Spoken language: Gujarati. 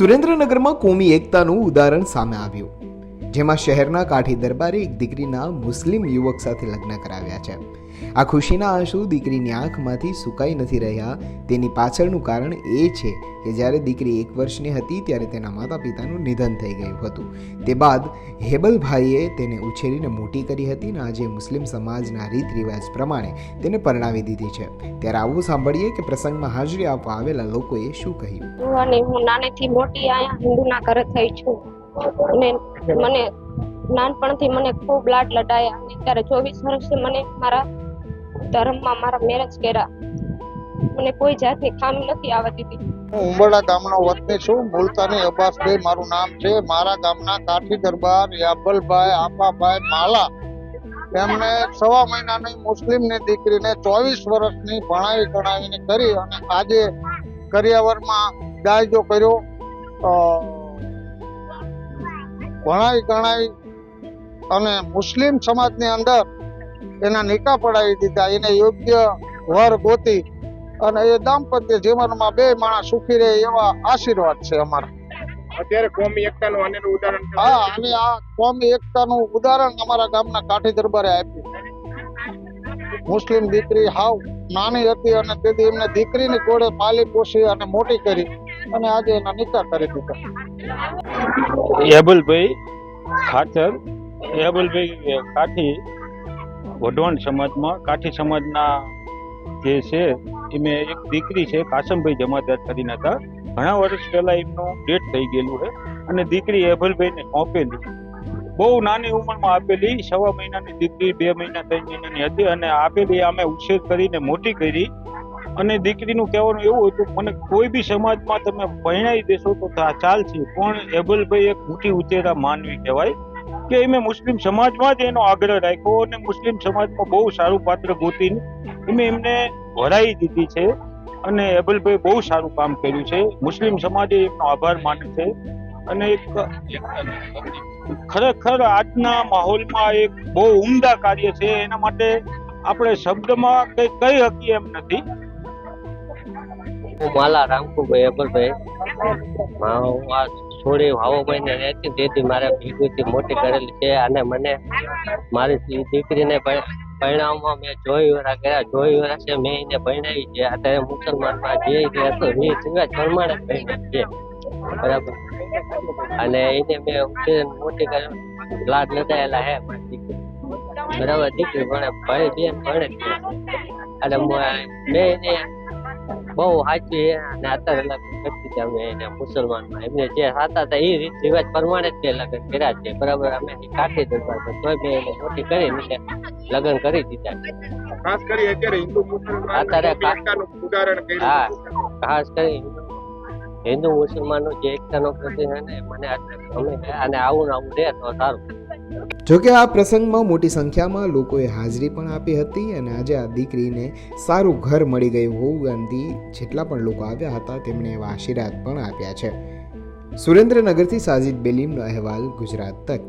સુરેન્દ્રનગરમાં કોમી એકતાનું ઉદાહરણ સામે આવ્યું, જેમાં શહેરના કાઠી દરબારે એક દીકરીના મુસ્લિમ યુવક સાથે લગ્ન કરાવ્યા છે. આ ખુશીના આંસુ દીકરીની આંખમાંથી સુકાઈ નથી રહ્યા. તેની પાછળનું કારણ એ છે કે જ્યારે દીકરી એક વર્ષની હતી ત્યારે તેના માતા પિતાનું નિધન થઈ ગયું હતું. તે બાદ હેબલભાઈએ તેને ઉછેરીને મોટી કરી હતી અને આજે મુસ્લિમ સમાજના રીત રિવાજ પ્રમાણે તેને પરણાવી દીધી છે. ત્યારે આવું સાંભળીએ કે પ્રસંગમાં હાજરી આપવા આવેલા લોકોએ શું કહ્યું? હું અને હું નાનેથી મોટી આયા હિન્દુના ઘરે થઈ છું. મને નાનપણથી મને ખૂબ લાડ લડાયા અને ત્યારે ચોવીસ વર્ષે મને મારા ધર્મમાં મારા મેરેજ કર્યા. મને કોઈ જાતની ખામી નથી આવવા દીધી હું ઉંબરડા ગામનો વતની છું. મુલતાની અબ્બાસભાઈ મારું નામ છે. મારા ગામના કાઠી દરબાર, યાબલભાઈ આપાભાઈ માલા. એમને સવા મહિનાની મુસ્લિમની દીકરીને ચોવીસ વર્ષની ભણાવી ગણાવીને કરી અને આજે કરિયાવરમાં દાયજો કર્યો. ભણાવી ગણાવી અને મુસ્લિમ સમાજની અંદર એના નિકા પડાવી દીધા એને યોગ્ય વર ગોતી અને એ દાંપત્ય જીવનમાં બે માણસ સુખી રહે એવા આશીર્વાદ છે અમારા. અત્યારે કોમી એકતાનું આનેરું ઉદાહરણ હા અને આ કોમી એકતાનું ઉદાહરણ અમારા ગામના કાઠી દરબારે આપ્યું. મુસ્લિમ દીકરી હાવ નાની હતી અને તેથી એમને દીકરીની કોડે પાલી પોષી અને મોટી કરી અને આજે એના નિકાહ કરી દીધા. એબલભાઈ ખાચર એબલભાઈ કાઠી વઢવાણ સમાજમાં, કાઠી સમાજના જે છે, એમે એક દીકરી છે, કાસમભાઈ જમાદાર કરીને હતા. ઘણા વર્ષ પહેલા એમનું ડેટ થઈ ગયેલું છે અને દીકરી એભલભાઈને સોંપેલી બહુ નાની ઉંમરમાં આપેલી, સવા મહિનાની દીકરી, બે મહિના ત્રણ મહિનાની હતી અને આપેલી અમે ઉછેર કરીને મોટી કરી. અને દીકરીનું કહેવાનું એવું હતું, મને કોઈ બી સમાજમાં તમે પરણાવી દેશો તો ચાલશે, પણ એબલભાઈ એક મોટી ઉચેરા માનવી કહેવાય. કે એમે મુસ્લિમ સમાજમાં જ એનો આગ્રહ રાખ્યો અને મુસ્લિમ સમાજમાં બહુ સારું પાત્ર ગોતીને એમે એમને ભરાઈ દીધી છે અને એબલભાઈ બહુ સારું કામ કર્યું છે. મુસ્લિમ સમાજે એમનો આભાર માને છે. અને એક ખરેખર આજના માહોલમાં એક બહુ ઉમદા કાર્ય છે. એના માટે આપણે શબ્દમાં કઈ કહી શકીએ એમ નથી. હું માલા રામકુભાઈ અબરભાઈ હા, આ છોડી હાવો મહિને રહેતી તેથી મારે ભેગુથી મોટી કરેલી છે અને મને મારી દીકરીને પરિણામમાં મેં જોઈ વરા કર્યા જોઈ વરા છે મેં એને ભણાવી છે. અત્યારે મુસલમાનમાં જે હતો એ રિવાજ પ્રમાણે જ ભણાવી છે. બરાબર? અને એને મેં મોટી કરી લાડ લડાયેલા હે દીકરી. બરાબર? દીકરી ભણે ભાઈ બેન ભણે અને મેં એને બહુ સાચી અને અત્યારે લગ્ન કરતી હતી અમે એને મુસલમાનમાં એમને જે હતા હતા એ રીત રિવાજ પ્રમાણે જ તે લગ્ન કર્યા છે. બરાબર અમે કાઠી દરબાર પર તોય મેં એને મોટી કરી ને લગ્ન કરી દીધા ખાસ કરી અત્યારે હિન્દુ મુસલમાન અત્યારે ઉદાહરણ હા. ખાસ કરી. હિન્દુ મુસલમાનનો જે એકતાનો પ્રતિ છે ને મને અત્યારે ગમે અને આવું ને આવું રહે તો સારું. જોકે આ પ્રસંગમાં મોટી સંખ્યામાં લોકોએ હાજરી પણ આપી હતી અને આજે આ દીકરીને સારું ઘર મળી ગયું હોવાથી જેટલા પણ લોકો આવ્યા હતા તેમણે એવા આશીર્વાદ પણ આપ્યા છે. સુરેન્દ્રનગરથી સાજિદ બેલીમનો અહેવાલ ગુજરાત તક.